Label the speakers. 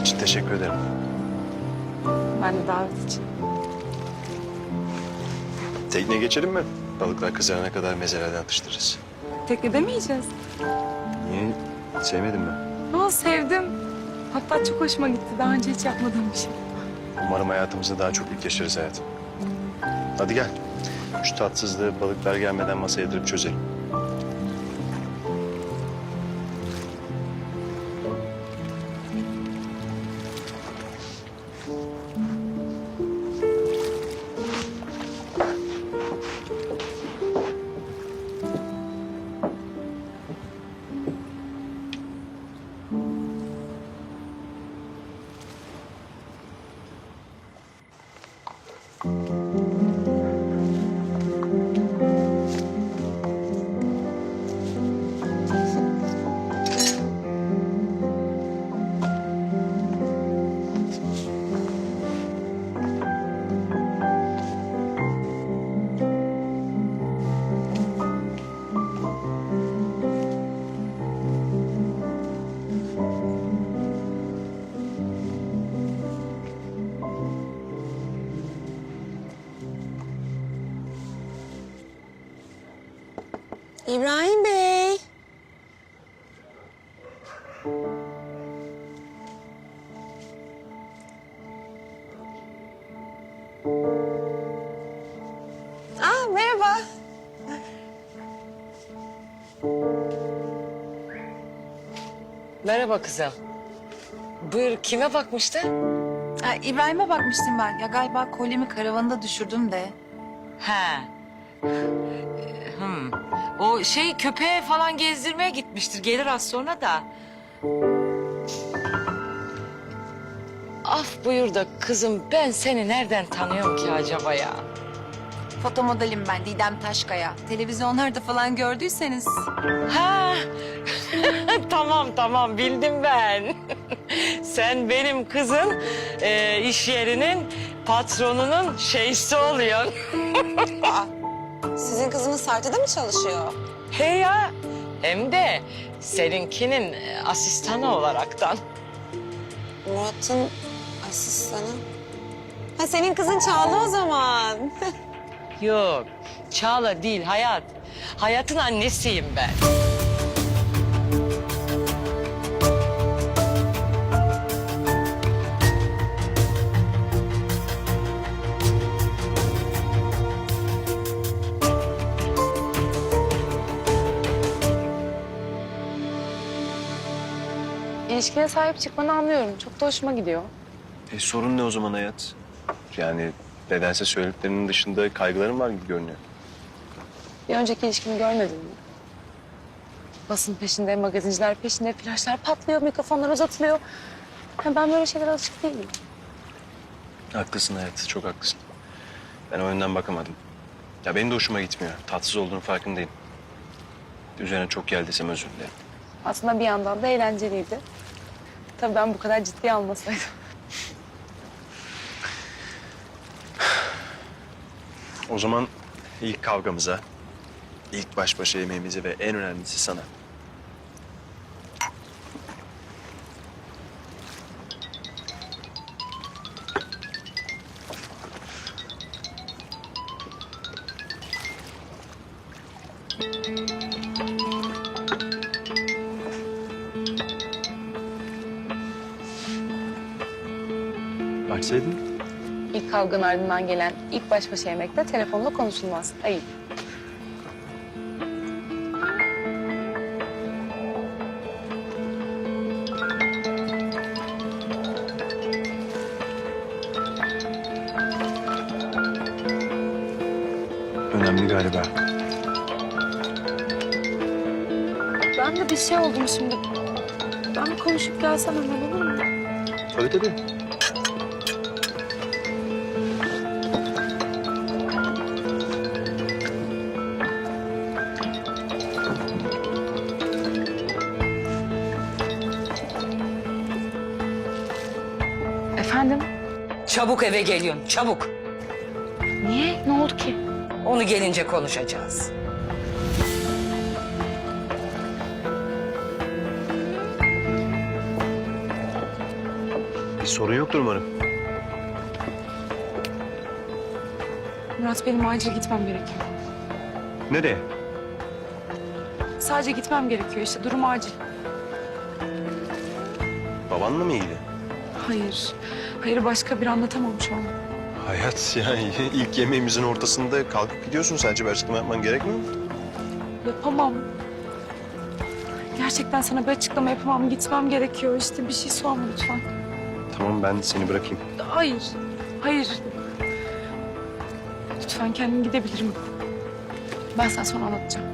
Speaker 1: Geldiği için teşekkür ederim.
Speaker 2: Ben de davet için.
Speaker 1: Tekne geçelim mi? Balıklar kızarana kadar mezelerden atıştırırız.
Speaker 2: Teknede mi yiyeceğiz?
Speaker 1: Niye? Sevmedin mi?
Speaker 2: Aa, sevdim. Hatta çok hoşuma gitti. Daha önce hiç yapmadığım bir şey.
Speaker 1: Umarım hayatımızda daha çok ilk yaşarız hayatım. Hadi gel. Şu tatsızlığı balıklar gelmeden masaya yatırıp çözelim. Mm-hmm.
Speaker 3: İbrahim Bey. Aa, merhaba.
Speaker 4: Merhaba kızım. Buyur kime bakmıştın?
Speaker 5: Ha, İbrahim'e bakmıştım ben. Ya galiba kolyemi karavanda düşürdüm de.
Speaker 4: He. Hmm. O şey köpeğe falan gezdirmeye gitmiştir. Gelir az sonra da. Af buyur da kızım ben seni nereden tanıyorum ki acaba ya?
Speaker 5: Foto modelim ben Didem Taşkaya. Televizyonlarda falan gördüyseniz.
Speaker 4: Ha. tamam tamam bildim ben. Sen benim kızın e, iş yerinin patronunun şeysi oluyorsun.
Speaker 3: Sizin kızınız Sartı'da mı çalışıyor?
Speaker 4: He ya. Hem de seninkinin e, asistanı olaraktan.
Speaker 3: Murat'ın asistanı. Ha senin kızın Çağla o zaman.
Speaker 4: Yok, Çağla değil, Hayat. Hayat'ın annesiyim ben.
Speaker 2: İlişkine sahip çıkmanı anlıyorum. Çok da hoşuma gidiyor.
Speaker 1: E, sorun ne o zaman hayat? Yani nedense söylediklerinin dışında kaygıların var gibi görünüyor.
Speaker 2: Bir önceki ilişkimi görmedin mi? Basın peşinde, magazinciler peşinde, flaşlar patlıyor, mikrofonlar uzatılıyor. Ha, ben böyle şeylere alışık değilim.
Speaker 1: Haklısın hayat, çok haklısın. Ben o yönden bakamadım. Ya benim de hoşuma gitmiyor. Tatsız olduğunu farkındayım. Üzerine çok geldiysem özür dilerim.
Speaker 2: Aslında bir yandan da eğlenceliydi. Tabii ben bu kadar ciddiye almasaydım.
Speaker 1: O zaman ilk kavgamıza, ilk baş başa yemeğimize ve en önemlisi sana. Açsaydın.
Speaker 2: İlk kavganın ardından gelen ilk baş başa yemekte telefonla konuşulmaz. Ayıp.
Speaker 1: Önemli galiba.
Speaker 2: Ben de bir şey oldum şimdi. Ben bir konuşup gelsem hemen olur mu?
Speaker 1: Tabii tabii.
Speaker 2: Efendim?
Speaker 4: Çabuk eve geliyorsun, çabuk.
Speaker 2: Niye? Ne oldu ki?
Speaker 4: Onu gelince konuşacağız.
Speaker 1: Bir sorun yoktur umarım.
Speaker 2: Murat benim acil gitmem gerekiyor.
Speaker 1: Nereye?
Speaker 2: Sadece gitmem gerekiyor işte durum acil.
Speaker 1: Babanla mı ilgili?
Speaker 2: Hayır. Hayır başka bir anlatamam şu an.
Speaker 1: Hayat yani ilk yemeğimizin ortasında kalkıp gidiyorsun. Sadece bir açıklama yapman gerekmiyor mu?
Speaker 2: Yapamam. Gerçekten sana bir açıklama yapamam. Gitmem gerekiyor işte. Bir şey sorma lütfen.
Speaker 1: Tamam ben seni bırakayım.
Speaker 2: Hayır. Hayır. Lütfen kendim gidebilirim. Ben sana sonra anlatacağım.